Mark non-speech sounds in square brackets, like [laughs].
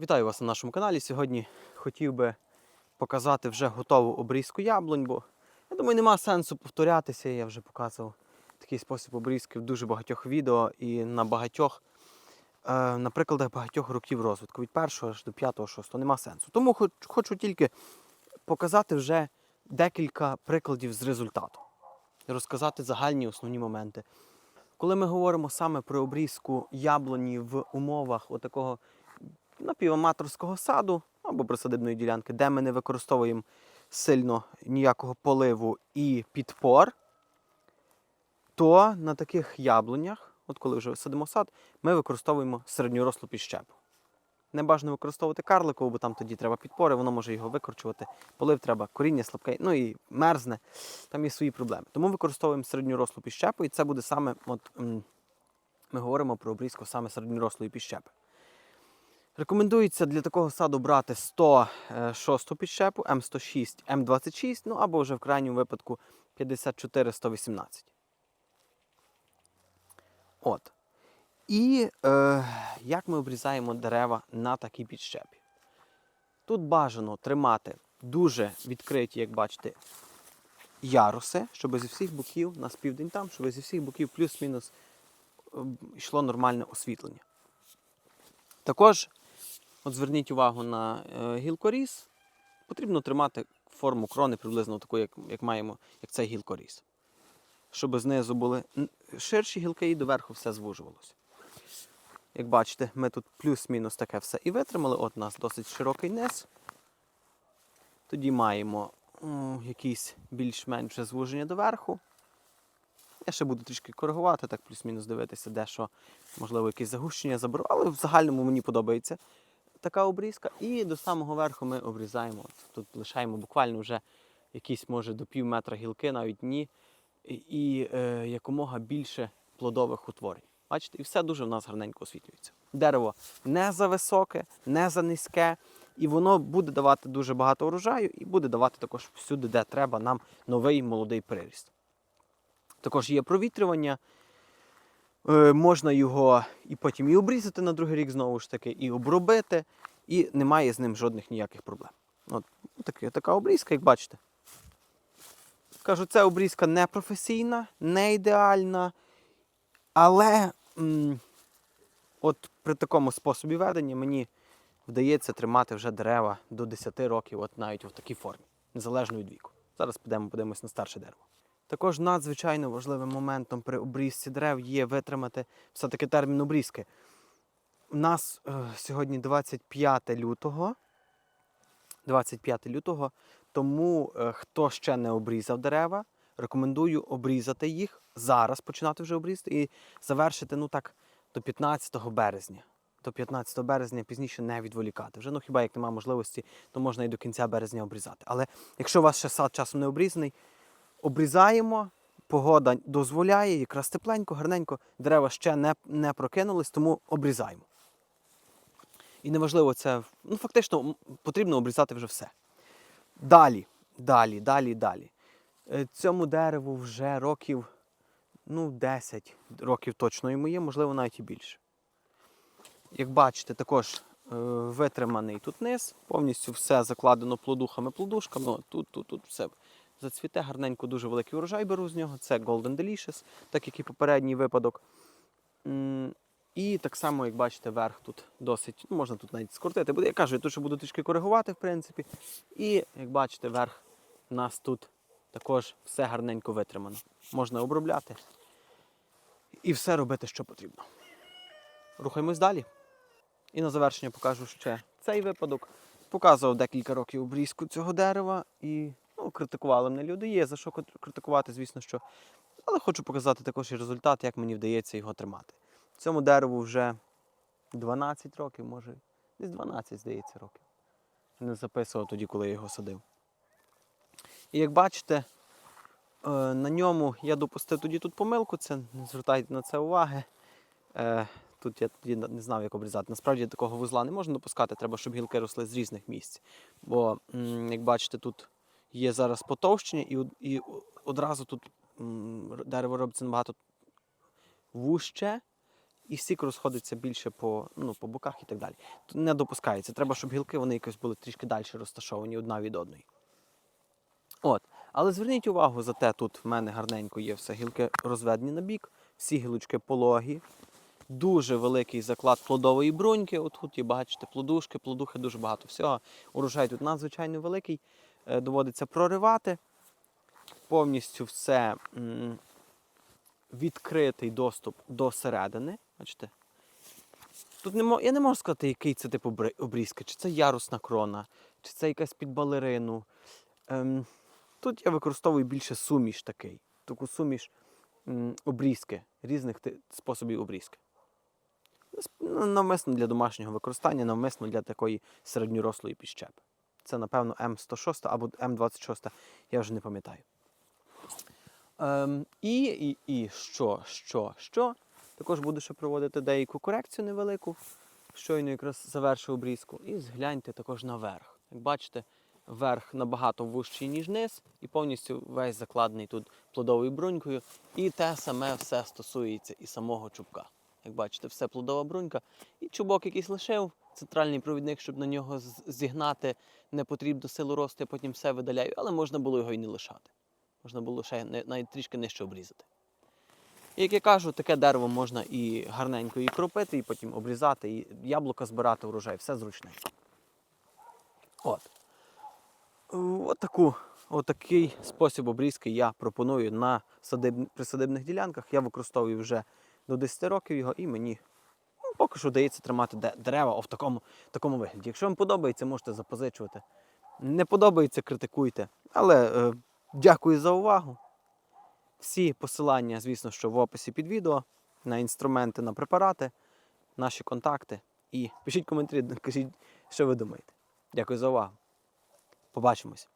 Вітаю вас на нашому каналі. Сьогодні хотів би показати вже готову обрізку яблунь, бо я думаю, нема сенсу повторятися. Я вже показував такий спосіб обрізки в дуже багатьох відео і на багатьох, е, на прикладах багатьох років розвитку, від першого аж до п'ятого, шостого, нема сенсу. Тому хоч, хочу тільки показати вже декілька прикладів з результату, розказати загальні основні моменти. Коли ми говоримо саме про обрізку яблуні в умовах отакого напіваматорського саду або присадибної ділянки, де ми не використовуємо сильно ніякого поливу і підпор, то на таких яблунях, от коли вже садимо сад, ми використовуємо середньорослу підщепу. Не бажано використовувати карликову, бо там тоді треба підпори, воно може його викорчувати. Полив треба, коріння слабке, ну і мерзне, там є свої проблеми. Тому використовуємо середньорослу підщепу, і це буде саме, от, ми говоримо про обрізку саме середньорослої підщепи. Рекомендується для такого саду брати 106 підщепу, М106, М26, ну або вже в крайньому випадку 54-118. От. І е, як ми обрізаємо дерева на такій підщепі? Тут бажано тримати дуже відкриті, як бачите, яруси, щоб зі всіх боків, на південь там, щоб зі всіх боків плюс-мінус е, йшло нормальне освітлення. Також, от зверніть увагу на е, гілкоріз, потрібно тримати форму крони приблизно таку, як, як маємо, як цей гілкоріз. Щоб знизу були ширші гілки і доверху все звужувалося. Як бачите, ми тут плюс-мінус таке все і витримали. От у нас досить широкий низ. Тоді маємо м, якісь більш-менш звуження доверху. Я ще буду трішки коригувати, так плюс-мінус дивитися, де що, можливо, якісь загущення заберу, але в загальному мені подобається така обрізка. І до самого верху ми обрізаємо. Тут лишаємо буквально вже якісь, може, до пів метра гілки, навіть ні. І, е, якомога більше плодових утворень. Бачите, і все дуже в нас гарненько освітлюється. Дерево не за високе, не за низьке, і воно буде давати дуже багато урожаю і буде давати також всюди, де треба нам новий молодий приріст. Також є провітрювання. Е, можна його і потім і обрізати на другий рік знову ж таки, і обробити, і немає з ним жодних ніяких проблем. От таке, така обрізка, як бачите. Кажу, це обрізка не професійна, не ідеальна, але м, от при такому способі ведення мені вдається тримати вже дерева до 10 років, от навіть в такій формі, незалежно від віку. Зараз підемо подивимось на старше дерево. Також надзвичайно важливим моментом при обрізці дерев є витримати все-таки термін обрізки. У нас е, сьогодні 25 лютого. 25 лютого. Тому е, хто ще не обрізав дерева, рекомендую обрізати їх зараз, починати вже обрізати і завершити ну так до 15 березня. До 15 березня пізніше не відволікати. Вже ну хіба як немає можливості, то можна і до кінця березня обрізати. Але якщо у вас ще сад часом не обрізаний, обрізаємо, погода дозволяє, якраз тепленько, гарненько, дерева ще не, не прокинулись, тому обрізаємо. І неважливо, це ну, фактично потрібно обрізати вже все. Далі, далі, далі, далі. Е, Цьому дереву вже років ну, 10 років точно йому є, можливо, навіть і більше. Як бачите, також е, витриманий тут низ, повністю все закладено плодухами, плодушками. О, Тут, тут, тут все зацвіте гарненько, дуже великий урожай беру з нього. Це Golden Delicious, так як і попередній випадок. І так само, як бачите, верх тут досить, ну, можна тут навіть скоротити. Я кажу, я тут ще буду трішки коригувати, в принципі. І як бачите, верх у нас тут також все гарненько витримано. Можна обробляти і все робити, що потрібно. Рухаємось далі. І на завершення покажу ще цей випадок. Показував декілька років обрізку цього дерева і критикували мене люди. Є за що критикувати, звісно, що. Але хочу показати також і результат, як мені вдається його тримати. Цьому дереву вже 12 років, може, десь 12, здається, років. Не записував тоді, коли я його садив. І як бачите, е, на ньому я допустив тоді тут помилку, це не звертайте на це уваги. Е, Тут я тоді не знав, як обрізати. Насправді такого вузла не можна допускати, треба, щоб гілки росли з різних місць. Бо, як бачите, тут є зараз потовщення, і, і одразу тут дерево робиться набагато вужче, і сік розходиться більше по, ну, по боках і так далі. Тут не допускається. Треба, щоб гілки вони якось були трішки далі розташовані одна від одної. От. Але зверніть увагу, зате тут в мене гарненько є все. Гілки розведені на бік, всі гілочки пологі. Дуже великий заклад плодової бруньки. От тут є, бачите, плодушки, плодухи, дуже багато всього. Урожай тут надзвичайно великий. Е, Доводиться проривати. Повністю все відкритий доступ до середини. Бачите? Тут не мо- я не можу сказати, який це тип обрізки, чи це ярусна крона, чи це якась під балерину. Ем, тут я використовую більше суміш такий. Таку суміш м, обрізки, різних ти- способів обрізки. Ну, Навмисно для домашнього використання, навмисно для такої середньорослої підщепи. Це, напевно, М106 або М26, я вже не пам'ятаю. Ем, і, і, і що, що, що? Також буду ще проводити деяку корекцію невелику. Щойно якраз завершив обрізку. І згляньте також наверх. Як бачите, верх набагато вужчий, ніж низ, і повністю весь закладений тут плодовою брунькою. І те саме все стосується і самого чубка. Як бачите, все плодова брунька. І чубок якийсь лишив, центральний провідник, щоб на нього зігнати не потрібно силу росту, я потім все видаляю, але можна було його і не лишати. Можна було ще навіть трішки нижче обрізати. І як я кажу, таке дерево можна і гарненько і кропити, і потім обрізати, і яблука збирати урожай, все зручне. От. От таку, отакий спосіб обрізки я пропоную на садиб... присадибних ділянках. Я використовую вже до 10 років його і мені поки що вдається тримати дерева в такому, такому вигляді. Якщо вам подобається, можете запозичувати. Не подобається, критикуйте. Але е, дякую за увагу. Всі посилання, звісно, що в описі під відео, на інструменти, на препарати, наші контакти. І пишіть коментарі, [laughs] кажіть, що ви думаєте. Дякую за увагу. Побачимось.